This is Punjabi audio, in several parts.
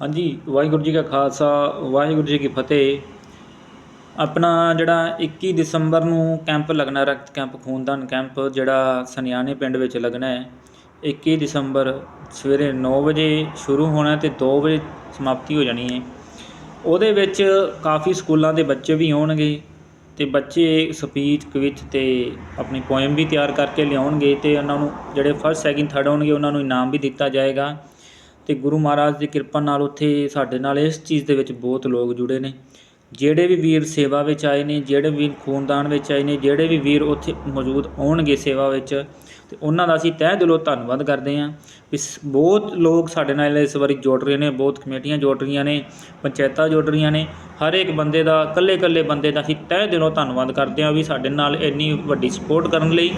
ਹਾਂਜੀ, ਵਾਹਿਗੁਰੂ ਜੀ ਕਾ ਖਾਲਸਾ, ਵਾਹਿਗੁਰੂ ਜੀ ਕੀ ਫਤਿਹ। ਆਪਣਾ ਜਿਹੜਾ 21 ਦਸੰਬਰ ਨੂੰ ਕੈਂਪ ਲੱਗਣਾ, ਰਕਤ ਕੈਂਪ, ਖੂਨਦਾਨ ਕੈਂਪ ਜਿਹੜਾ ਸਨਿਆਣੇ ਪਿੰਡ ਵਿੱਚ ਲੱਗਣਾ ਹੈ 21 ਦਸੰਬਰ ਸਵੇਰੇ 9 ਵਜੇ ਸ਼ੁਰੂ ਹੋਣਾ ਤੇ 2 ਵਜੇ ਸਮਾਪਤੀ ਹੋ ਜਾਣੀ ਹੈ। ਉਹਦੇ ਵਿੱਚ ਕਾਫੀ ਸਕੂਲਾਂ ਦੇ ਬੱਚੇ ਵੀ ਆਉਣਗੇ ਤੇ ਬੱਚੇ ਸਪੀਚ, ਕਵਿਚ ਤੇ ਆਪਣੀ ਪੋਇਮ ਵੀ ਤਿਆਰ ਕਰਕੇ ਲਿਆਉਣਗੇ ਤੇ ਉਹਨਾਂ ਨੂੰ ਜਿਹੜੇ ਫਸਟ ਸੈਕਿੰਡ ਥਰਡ ਹੋਣਗੇ ਉਹਨਾਂ ਨੂੰ ਇਨਾਮ ਵੀ ਦਿੱਤਾ ਜਾਏਗਾ। ਅਤੇ ਗੁਰੂ ਮਹਾਰਾਜ ਦੀ ਕਿਰਪਾ ਨਾਲ ਉੱਥੇ ਸਾਡੇ ਨਾਲ ਇਸ ਚੀਜ਼ ਦੇ ਵਿੱਚ ਬਹੁਤ ਲੋਕ ਜੁੜੇ ਨੇ। ਜਿਹੜੇ ਵੀ ਵੀਰ ਸੇਵਾ ਵਿੱਚ ਆਏ ਨੇ, ਜਿਹੜੇ ਵੀਰ ਖੂਨਦਾਨ ਵਿੱਚ ਆਏ ਨੇ, ਜਿਹੜੇ ਵੀ ਵੀਰ ਉੱਥੇ ਮੌਜੂਦ ਹੋਣਗੇ ਸੇਵਾ ਵਿੱਚ, ਤੇ ਉਹਨਾਂ ਦਾ ਅਸੀਂ ਤਹਿ ਦਿਲੋਂ ਧੰਨਵਾਦ ਕਰਦੇ ਹਾਂ ਵੀ ਸ- ਬਹੁਤ ਲੋਕ ਸਾਡੇ ਨਾਲ ਇਸ ਵਾਰੀ ਜੁੜ ਰਹੇ ਨੇ, ਬਹੁਤ ਕਮੇਟੀਆਂ ਜੁੜ ਰਹੀਆਂ ਨੇ, ਪੰਚਾਇਤਾਂ ਜੁੜ ਰਹੀਆਂ ਨੇ, ਹਰ ਇੱਕ ਬੰਦੇ ਦਾ ਇਕੱਲੇ ਇਕੱਲੇ ਬੰਦੇ ਦਾ ਅਸੀਂ ਤਹਿ ਦਿਲੋਂ ਧੰਨਵਾਦ ਕਰਦੇ ਹਾਂ ਵੀ ਸਾਡੇ ਨਾਲ ਇੰਨੀ ਵੱਡੀ ਸਪੋਰਟ ਕਰਨ ਲਈ।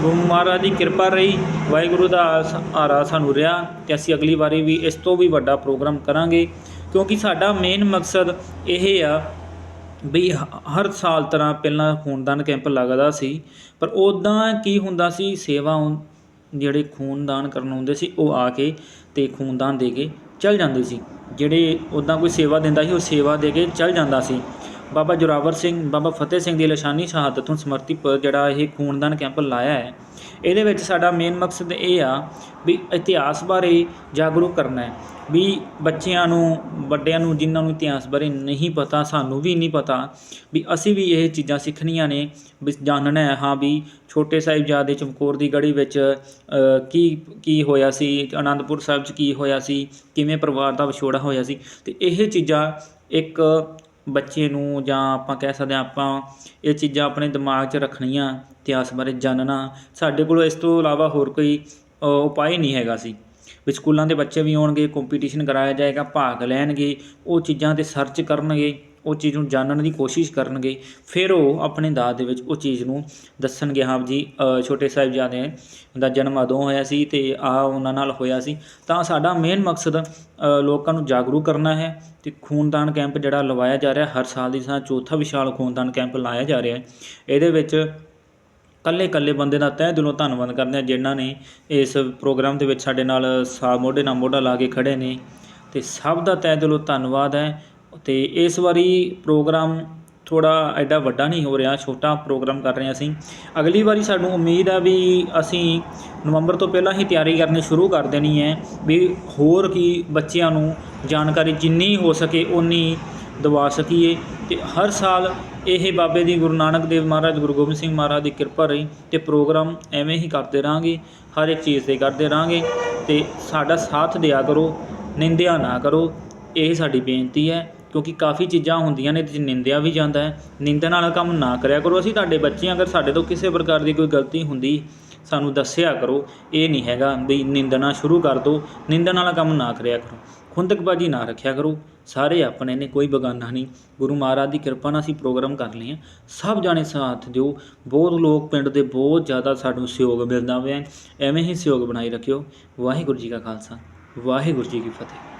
ਗੁਰੂ ਮਹਾਰਾਜ ਦੀ ਕਿਰਪਾ ਰਹੀ, ਵਾਹਿਗੁਰੂ ਦਾ ਸਹਾਰਾ ਸਾਨੂੰ ਰਿਹਾ ਤੇ ਅਸੀਂ ਅਗਲੀ ਵਾਰੀ ਵੀ ਇਸ ਤੋਂ ਵੀ ਵੱਡਾ ਪ੍ਰੋਗਰਾਮ ਕਰਾਂਗੇ। ਕਿਉਂਕਿ ਸਾਡਾ ਮੇਨ ਮਕਸਦ ਇਹ ਆ ਵੀ ਹਰ ਸਾਲ ਤਰ੍ਹਾਂ ਪਹਿਲਾਂ ਖੂਨਦਾਨ ਕੈਂਪ ਲੱਗਦਾ ਸੀ, ਪਰ ਉਦਾਂ ਕੀ ਹੁੰਦਾ ਸੀ, ਸੇਵਾ ਜਿਹੜੇ ਖੂਨਦਾਨ ਕਰਨ ਆਉਂਦੇ ਸੀ, ਉਹ ਆ ਕੇ ਤੇ ਖੂਨਦਾਨ ਦੇ ਕੇ ਚਲ ਜਾਂਦੇ ਸੀ। ਜਿਹੜੇ ਉਦਾਂ ਕੋਈ ਸੇਵਾ ਦਿੰਦਾ ਸੀ, ਉਹ ਸੇਵਾ ਦੇ ਕੇ ਚਲ ਜਾਂਦਾ ਸੀ। ਬਾਬਾ ਜੋਰਾਵਰ ਸਿੰਘ, ਬਾਬਾ ਫਤਿਹ ਸਿੰਘ ਦੀ ਲਸ਼ਾਨੀ ਸ਼ਹਾਦਤ ਨੂੰ ਸਮਰਪਿਤ ਜਿਹੜਾ ਇਹ ਖੂਨਦਾਨ ਕੈਂਪ ਲਾਇਆ ਹੈ। ਇਹਦੇ ਵਿੱਚ ਸਾਡਾ ਮੇਨ ਮਕਸਦ ਇਹ ਆ ਵੀ ਇਤਿਹਾਸ ਬਾਰੇ ਜਾਗਰੂਕ ਕਰਨਾ ਹੈ। ਵੀ ਬੱਚਿਆਂ ਨੂੰ, ਵੱਡਿਆਂ ਨੂੰ, ਜਿਨ੍ਹਾਂ ਨੂੰ ਇਤਿਹਾਸ ਬਾਰੇ ਨਹੀਂ ਪਤਾ, ਸਾਨੂੰ ਵੀ ਨਹੀਂ ਪਤਾ, ਵੀ ਅਸੀਂ ਵੀ ਇਹ ਚੀਜ਼ਾਂ ਸਿੱਖਣੀਆਂ ਨੇ, ਵੀ ਜਾਣਨਾ ਹੈ, ਹਾਂ ਵੀ ਛੋਟੇ ਸਾਹਿਬਜ਼ਾਦੇ ਚਮਕੌਰ ਦੀ ਗੜੀ ਵਿੱਚ ਕੀ ਕੀ ਹੋਇਆ ਸੀ ਆਨੰਦਪੁਰ ਸਾਹਿਬ 'ਚ ਕੀ ਹੋਇਆ ਸੀ, ਕਿਵੇਂ ਪਰਿਵਾਰ ਦਾ ਵਿਛੋੜਾ ਹੋਇਆ ਸੀ। ਤੇ ਇਹ ਚੀਜ਼ਾਂ ਇੱਕ ਬੱਚੇ ਨੂੰ ਜਾਂ ਆਪਾਂ ਕਹਿ ਸਕਦੇ ਹਾਂ ਆਪਾਂ ਇਹ ਚੀਜ਼ਾਂ ਆਪਣੇ ਦਿਮਾਗ 'ਚ ਰੱਖਣੀਆਂ ਇਤਿਹਾਸ ਬਾਰੇ ਜਾਣਨਾ ਸਾਡੇ ਕੋਲ ਇਸ ਤੋਂ ਇਲਾਵਾ ਹੋਰ ਕੋਈ ਉਪਾਅ ਨਹੀਂ ਹੈਗਾ ਸੀ। ਵੀ ਸਕੂਲਾਂ ਦੇ ਬੱਚੇ ਵੀ ਆਉਣਗੇ ਕੰਪੀਟੀਸ਼ਨ ਕਰਾਇਆ ਜਾਏਗਾ, ਭਾਗ ਲੈਣਗੇ, ਉਹ ਚੀਜ਼ਾਂ ਤੇ ਸਰਚ ਕਰਨਗੇ। ਉਹ ਚੀਜ਼ ਨੂੰ ਜਾਣਨ ਦੀ ਕੋਸ਼ਿਸ਼ ਕਰਨਗੇ, ਫਿਰ ਉਹ ਆਪਣੇ ਦਾਦ ਦੇ ਵਿੱਚ ਉਹ ਚੀਜ਼ ਨੂੰ ਦੱਸਣਗੇ। ਹਾਂ ਜੀ ਛੋਟੇ ਸਾਹਿਬਜ਼ਾਦੇ ਦਾ ਜਨਮ ਅਦੋਂ ਹੋਇਆ ਸੀ ਤੇ ਆ ਉਹਨਾਂ ਨਾਲ ਹੋਇਆ ਸੀ। ਤਾਂ ਸਾਡਾ ਮੇਨ ਮਕਸਦ ਲੋਕਾਂ ਨੂੰ ਜਾਗਰੂਕ ਕਰਨਾ ਹੈ ਤੇ ਖੂਨਦਾਨ ਕੈਂਪ ਜਿਹੜਾ ਲਵਾਇਆ ਜਾ ਰਿਹਾ, ਹਰ ਸਾਲ ਦੀ ਤਰ੍ਹਾਂ ਚੌਥਾ ਵਿਸ਼ਾਲ ਖੂਨਦਾਨ ਕੈਂਪ ਲਾਇਆ ਜਾ ਰਿਹਾ ਹੈ। ਇਹਦੇ ਵਿੱਚ ਕੱਲੇ ਕੱਲੇ ਬੰਦੇ ਦਾ ਤਹਿ ਦਿਲੋਂ ਧੰਨਵਾਦ ਕਰਦੇ ਹਾਂ, ਜਿਨ੍ਹਾਂ ਨੇ ਇਸ ਪ੍ਰੋਗਰਾਮ ਦੇ ਵਿੱਚ ਸਾਡੇ ਨਾਲ ਸਾ ਮੋਢੇ ਨਾਲ ਮੋਢਾ ਲਾ ਕੇ ਖੜੇ ਨੇ। ਤੇ ਸਭ ਦਾ ਤਹਿ ਦਿਲੋਂ ਧੰਨਵਾਦ ਹੈ। ਅਤੇ ਇਸ ਵਾਰੀ ਪ੍ਰੋਗਰਾਮ ਥੋੜ੍ਹਾ ਐਡਾ ਵੱਡਾ ਨਹੀਂ ਹੋ ਰਿਹਾ, ਛੋਟਾ ਪ੍ਰੋਗਰਾਮ ਕਰ ਰਹੇ ਹਾਂ ਅਸੀਂ। ਅਗਲੀ ਵਾਰੀ ਸਾਨੂੰ ਉਮੀਦ ਆ ਵੀ ਅਸੀਂ ਨਵੰਬਰ ਤੋਂ ਪਹਿਲਾਂ ਹੀ ਤਿਆਰੀ ਕਰਨੀ ਸ਼ੁਰੂ ਕਰ ਦੇਣੀ ਹੈ ਵੀ ਹੋਰ ਕੀ ਬੱਚਿਆਂ ਨੂੰ ਜਾਣਕਾਰੀ ਜਿੰਨੀ ਹੋ ਸਕੇ ਉਨੀ ਦਵਾ ਸਕੀਏ। ਤੇ ਹਰ ਸਾਲ ਇਹ ਬਾਬੇ ਦੀ ਗੁਰੂ ਨਾਨਕ ਦੇਵ ਮਹਾਰਾਜ, ਗੁਰੂ ਗੋਬਿੰਦ ਸਿੰਘ ਮਹਾਰਾਜ ਦੀ ਕਿਰਪਾ ਰਹੀ ਤੇ ਪ੍ਰੋਗਰਾਮ ਐਵੇਂ ਹੀ ਕਰਦੇ ਰਾਂਗੇ ਹਰ ਇੱਕ ਚੀਜ਼ ਤੇ ਕਰਦੇ ਰਾਂਗੇ ਤੇ ਸਾਡਾ ਸਾਥ ਦਿਆ ਕਰੋ, ਨਿੰਦਿਆ ਨਾ ਕਰੋ, ਇਹ ਸਾਡੀ ਬੇਨਤੀ ਹੈ। ਕਿਉਂਕਿ ਕਾਫੀ ਚੀਜ਼ਾਂ ਹੁੰਦੀਆਂ ਨੇ ਤੇ ਨਿੰਦਿਆ ਵੀ ਜਾਂਦਾ ਹੈ। ਨਿੰਦਣ ਵਾਲਾ ਕੰਮ ਨਾ ਕਰਿਆ ਕਰੋ। ਅਸੀਂ ਤੁਹਾਡੇ ਬੱਚੇ ਹਾਂ, ਅਗਰ ਸਾਡੇ ਤੋਂ ਕਿਸੇ ਪ੍ਰਕਾਰ ਦੀ ਕੋਈ ਗਲਤੀ ਹੁੰਦੀ, ਸਾਨੂੰ ਦੱਸਿਆ ਕਰੋ। ਇਹ ਨਹੀਂ ਹੈਗਾ ਵੀ ਨਿੰਦਣਾ ਸ਼ੁਰੂ ਕਰ ਦਿਓ। ਨਿੰਦਣ ਵਾਲਾ ਕੰਮ ਨਾ ਕਰਿਆ ਕਰੋ। ਖੁੰਦਕਬਾਜੀ ਨਾ ਰੱਖਿਆ ਕਰੋ। ਸਾਰੇ ਆਪਣੇ ਨੇ, ਕੋਈ ਬਗਾਨਾ ਨਹੀਂ। ਗੁਰੂ ਮਹਾਰਾਜ ਦੀ ਕਿਰਪਾ ਨਾਲ ਅਸੀਂ ਪ੍ਰੋਗਰਾਮ ਕਰ ਲਏ ਹਾਂ। ਸਭ ਜਾਣੇ ਸਾਥ ਦਿਓ। ਬਹੁਤ ਲੋਕ ਪਿੰਡ ਦੇ ਬਹੁਤ ਜ਼ਿਆਦਾ ਸਾਨੂੰ ਸਹਿਯੋਗ ਮਿਲਦਾ ਹੋਇਆ ਐਵੇਂ ਹੀ ਸਹਿਯੋਗ ਬਣਾਈ ਰੱਖਿਓ। ਵਾਹਿਗੁਰੂ ਜੀ ਕਾ ਖਾਲਸਾ। ਵਾਹਿਗੁਰੂ ਜੀ ਕੀ ਫਤਿਹ।